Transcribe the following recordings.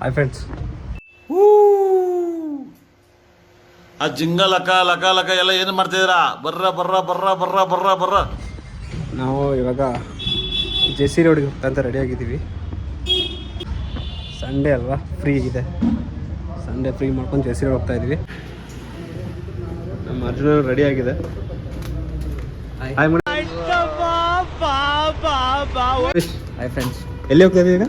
Hi friends ಆ ಜಿಂಗ ಲಕ ಲಕ ಲಕ ಎಲ್ಲ ಏನು ಮಾಡ್ತಿದ್ದೀರಾ? ಬರ್ರ ಬರ್ರ ಬರ್ರ ಬರ್ರ ಬರ್ರ ಬರ್ರ. ನಾವು ಇವಾಗ ಜೆ ಸಿ ರೋಡ್ಗೆ ಅಂತ ರೆಡಿ ಆಗಿದ್ದೀವಿ. ಸಂಡೇ ಅಲ್ವಾ? ಫ್ರೀ ಇದೆ. ಸಂಡೇ ಫ್ರೀ ಮಾಡ್ಕೊಂಡು ಜೆ ಸಿ ರೋಡ್ ಹೋಗ್ತಾ ಇದ್ದೀವಿ. ನಮ್ಮ ಅರ್ಜುನ ರೆಡಿ ಆಗಿದೆ. ಹಾಯ್ ಹಾಯ್ ಫ್ರೆಂಡ್ಸ್ ಎಲ್ಲಿ ಹೋಗ್ತಾ ಇದ್ದೀವಿ ಈಗ?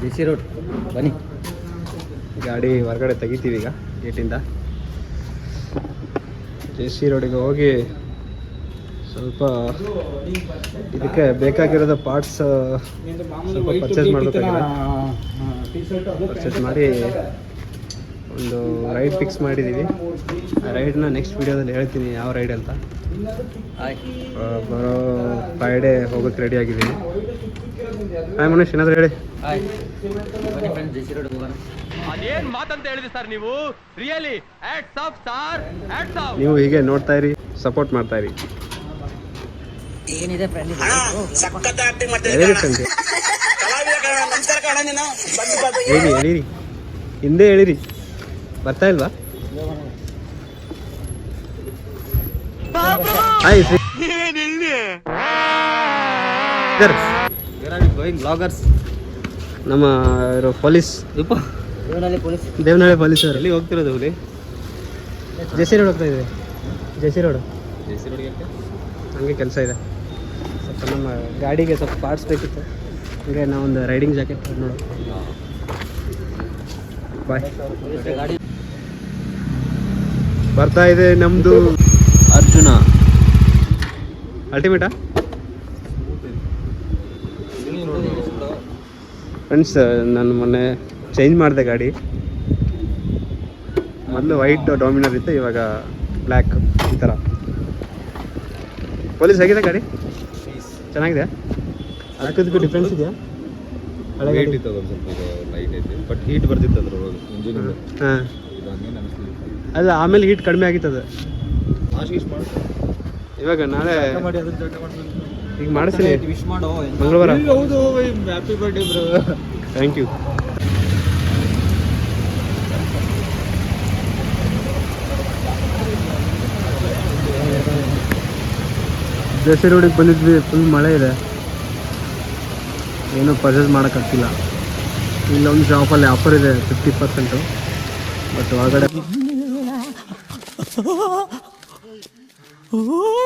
D C road. ಬನ್ನಿ. ಗಾಡಿ ಹೊರಗಡೆ ತೆಗಿತೀವಿ ಈಗ ಗೇಟಿಂದ. ಜೆ ಸಿ ರೋಡಿಗೆ ಹೋಗಿ ಸ್ವಲ್ಪ ಇದಕ್ಕೆ ಬೇಕಾಗಿರೋದು ಪಾರ್ಟ್ಸ್ ಸ್ವಲ್ಪ ಪರ್ಚೇಸ್ ಮಾಡಬೇಕಾಗಿದೆ. ಪರ್ಚೇಸ್ ಮಾಡಿ ಒಂದು ರೈಡ್ ಫಿಕ್ಸ್ ಮಾಡಿದ್ದೀವಿ ಆ ರೈಡ್ನ ನೆಕ್ಸ್ಟ್ ವೀಡಿಯೋದಲ್ಲಿ ಹೇಳ್ತೀನಿ ಯಾವ ರೈಡ್ ಅಂತ. ಬರೋ ಫ್ರೈಡೇ ಹೋಗೋಕ್ಕೆ ರೆಡಿ ಆಗಿದ್ದೀನಿ. ಹಾಯ್ ಮನೀಶ್ ಏನಾದ್ರು ಹೇಳಿ. ಅದೇನ್ ಮಾತಂತ ಹೇಳಿದ್ರಿ ಸರ್ ನೀವು? Really hats off sir hats off ನೀವು ಹೀಗೆ ನೋಡ್ತಾ ಇರಿ ಸಪೋರ್ಟ್ ಮಾಡ್ತಾ ಇರಿ. ಏನಿದೆ ಫ್ರೆಂಡ್ ಹಿಂದೆ ಹೇಳಿರಿ. ಬರ್ತಾ ಇಲ್ವಾ? ಹಾಯ್ ಶ್ರೀ ಗೋಯಿಂಗ್ ಬ್ಲಾಗರ್ಸ್ ನಮ್ಮ ಇರೋ ಪೊಲೀಸ್. ಇವನಲ್ಲಿ ಪೊಲೀಸ್. ದೇವನಹಳ್ಳಿ ಪೊಲೀಸ್ ಅವರು. ಎಲ್ಲಿ ಹೋಗ್ತಿರೋದು ಹುಲಿ? ಜೆಸಿ ರೋಡ್ ಹೋಗ್ತಾ ಇದೆ ಜೆಸಿ ರೋಡ್. ಡಿ ಸಿ ರೋಡ್ಗೆ ಹಂಗೆ ಕೆಲಸ ಇದೆ. ಸ್ವಲ್ಪ ನಮ್ಮ ಗಾಡಿಗೆ ಸ್ವಲ್ಪ ಪಾರ್ಟ್ಸ್ ಬೇಕಿತ್ತು. ಹಂಗೆ ನಾವೊಂದು ರೈಡಿಂಗ್ ಜಾಕೆಟ್ ನೋಡೋದು ಬಾಯ್ ಗಾಡಿ ಬರ್ತಾ ಇದೆ ನಮ್ಮದು ಅರ್ಜುನ. ಅಲ್ಟಿಮೇಟಾ ಫ್ರೆಂಡ್ಸ್ ನಾನು ಮೊನ್ನೆ ಚೇಂಜ್ ಮಾಡಿದೆ ಗಾಡಿ. ಮೊದಲು ವೈಟ್ ಡಾಮಿನರ್ ಇತ್ತು ಇವಾಗ ಬ್ಲ್ಯಾಕ್ ಈ ಥರ ಪೊಲೀಸ್ ಹೇಗಿದೆ ಗಾಡಿ? ಚೆನ್ನಾಗಿದೆ ಅದಕ್ಕೂ ಡಿಫ್ರೆನ್ಸ್ ಇದೆಯಾ? ಹಳೆ ವೇಟ್ ಇತ್ತು ಸ್ವಲ್ಪ ಇದು ಲೈಟ್ ಐತಿ. ಬಟ್ ಹೀಟ್ ಬರ್ತಿತ್ತು ಅದ್ರ ಒಳಗೆ ಇಂಜಿನ್ ಹಾಂ. ಇದು ಅದು ಆಮೇಲೆ ಹೀಟ್ ಕಡಿಮೆ ಆಗಿತ್ತು ಅದು. ಇವಾಗ ನಾಳೆ ಮಾಡಿ ಅದನ್ನ ಈಗ ಮಾಡಿಸ್ತೀನಿ. ವಿಶ್ ಮಾಡೋ. ಮಂಗಳವಾರ. ಹೌದು happy birthday bro thank you ದಸರಿ ರೋಡಿಗೆ ಬಂದಿದ್ವಿ ಫುಲ್ ಮಳೆ ಇದೆ. ಏನೂ ಪರ್ಚೇಸ್ ಮಾಡೋಕ್ಕಾಗ್ತಿಲ್ಲ. ಇಲ್ಲೊಂದು ಶಾಪಲ್ಲಿ ಆಫರ್ ಇದೆ ಫಿಫ್ಟಿ ಪರ್ಸೆಂಟು ಬಟ್ ಒಳಗಡೆ